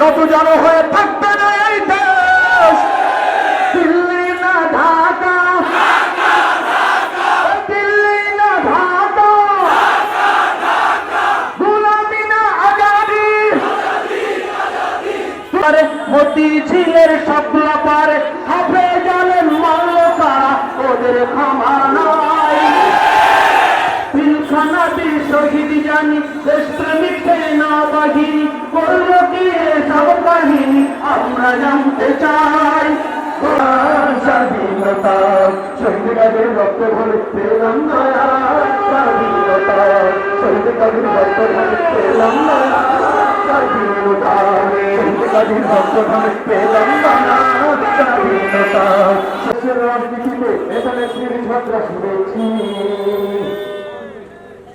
নত জানো হয়ে থাকবে না এই দেশ। দিল্লি না ঢাকা। দিল্লি না না স্বপ্ন পারে। মারল তারা, ওদের শহীদ জানি, দেশপ্রেমিক সেনা বাহিনী আমরা জানতে চাই। কোরআন স্বাধীনতা শহীদ কাজের রক্ত ভরে পেলাম নয়া স্বাধীনতা শহীদ কাজের রক্ত ভরে পেলাম নয়া স্বাধীনতা শহীদ কাজের রক্ত ভরে পেলাম স্বাধীনতা দেশের রাজনীতিতে এখানে ঝগড়া শুনেছি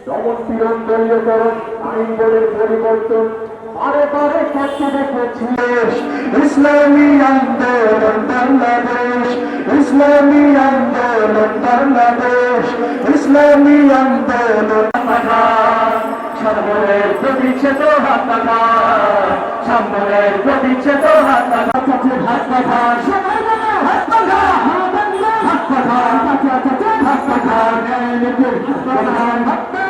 দমন পীড়ন দলীয়করণ আইন বলের পরিবর্তন ইসলামী আন্দোলন বাংলাদেশ ইসলামী আন্দোলন বাংলাদেশ ইসলামী আন্দোলন সামনের প্রতিচ্ছে তো হাত পাখা সামনের প্রতিচ্ছে তো হাত পাখা হাত পাখা হাত পাখা হাত পাখা কাছে কাছে হাত পাখা হাত পাখা হাত পাখা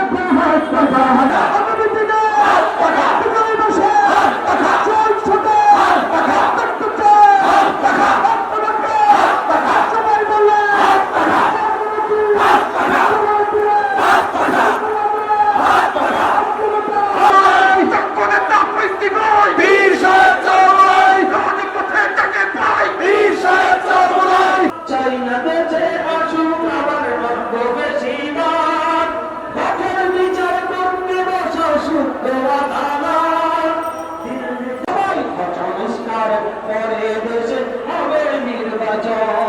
এদেশে হবে নির্বাচন